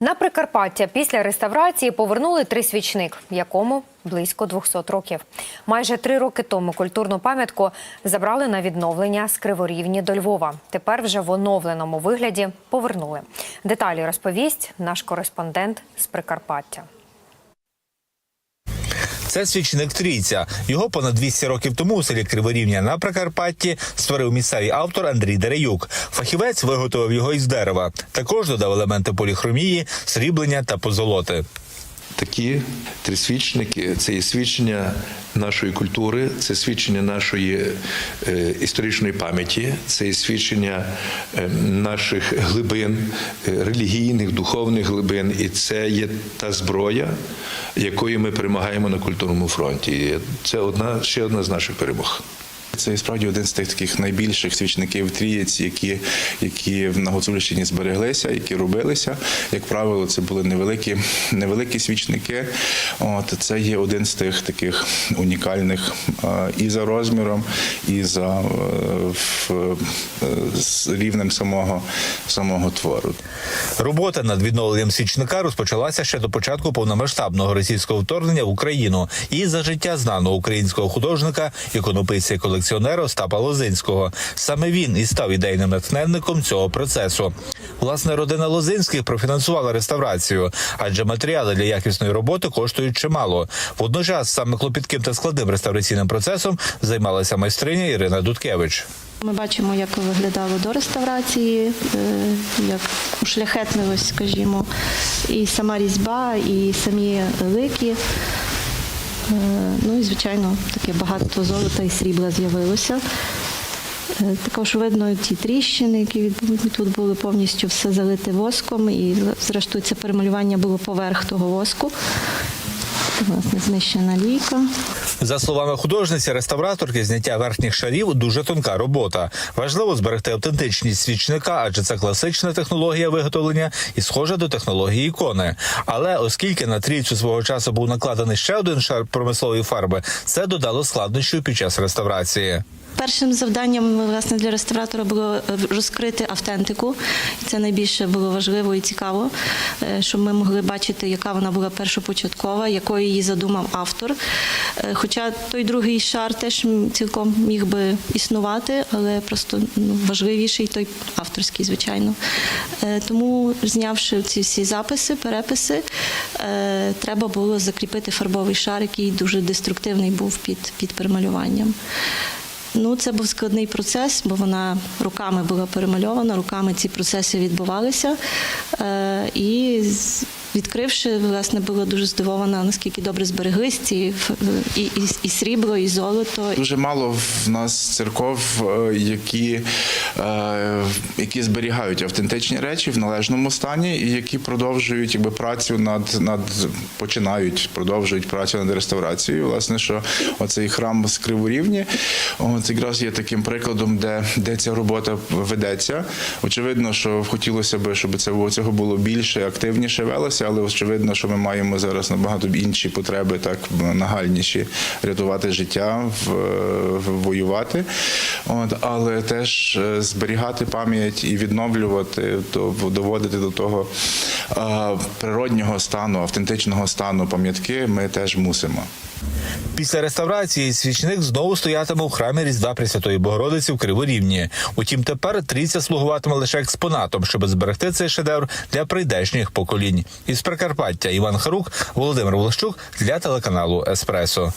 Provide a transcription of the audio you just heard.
На Прикарпаття після реставрації повернули трисвічник, якому близько 200 років. Майже три роки тому культурну пам'ятку забрали на відновлення з Криворівні до Львова. Тепер вже в оновленому вигляді повернули. Деталі розповість наш кореспондент з Прикарпаття. Це свічник Трійця. Його понад 200 років тому у селі Криворівня на Прикарпатті створив місцевий автор Андрій Дереюк. Фахівець виготовив його із дерева. Також додав елементи поліхромії, сріблення та позолоти. Такі трисвічники це є свідчення нашої культури, це свідчення нашої е, історичної пам'яті, це є свідчення е, наших глибин, е, релігійних, духовних глибин, і це є та зброя, якою ми перемагаємо на культурному фронті. І це одна ще одна з наших перемог. Це і справді один з тих таких найбільших свічників трієць, які, які на Гуцульщині збереглися, які робилися. Як правило, це були невеликі, невеликі свічники. От це є один з тих таких унікальних е, і за розміром, і за е, в, е, рівнем самого, самого твору. Робота над відновленням свічника розпочалася ще до початку повномасштабного російського вторгнення в Україну і за життя знаного українського художника, іконописця і колекціонера Остапа Лозинського. Саме він і став ідейним натхненником цього процесу. Власне, родина Лозинських профінансувала реставрацію, адже матеріали для якісної роботи коштують чимало. Водночас саме клопітким та складним реставраційним процесом займалася майстриня Ірина Дудкевич. Ми бачимо, як виглядало до реставрації, е, як ушляхетливость, скажімо, і сама різьба, і самі лики. Е, Ну і, звичайно, таке багатство золота і срібла з'явилося. Е, Також видно ті тріщини, які тут були повністю все залите воском, і зрештою це перемалювання було поверх того воску. Власне, знищена лійка. За словами художниці, реставраторки, зняття верхніх шарів дуже тонка робота. Важливо зберегти автентичність свічника, адже це класична технологія виготовлення і схожа до технології ікони. Але оскільки на трійцю свого часу був накладений ще один шар промислової фарби, це додало складнощів під час реставрації. Першим завданням власне для реставратора було е, розкрити автентику. Це найбільше було важливо і цікаво, е, щоб ми могли бачити, яка вона була першопочаткова, якою її задумав автор. Хоча той другий шар теж цілком міг би існувати, але просто ну, важливіший той авторський, звичайно. Е, Тому, знявши ці всі записи, переписи, е, треба було закріпити фарбовий шар, який дуже деструктивний був під, під перемалюванням. Ну, це був складний процес, бо вона руками була перемальована, руками ці процеси відбувалися. Е, і відкривши, власне, була дуже здивована, наскільки добре збереглись ці і, і, і срібло, і золото. Дуже мало в нас церков, е, які, е, які зберігають автентичні речі в належному стані і які продовжують якби, працю над, над починають, продовжують працю над реставрацією. Власне, що оцей храм з Криворівні, от якраз є таким прикладом, де, де ця робота ведеться. Очевидно, що хотілося б, щоб це цього було більше, активніше велося, але очевидно, що ми маємо зараз набагато інші потреби, так нагальніші рятувати життя, воювати. От, але теж е, зберігати пам'ять і відновлювати, то доводити до того природнього стану, автентичного стану пам'ятки ми теж мусимо. Після реставрації свічник знову стоятиме у храмі Різдва Пресвятої Богородиці в Криворівні. Утім, тепер трійця слугуватиме лише експонатом, щоб зберегти цей шедевр для прийдешніх поколінь. Із Прикарпаття Іван Харук, Володимир Волощук для телеканалу Еспресо.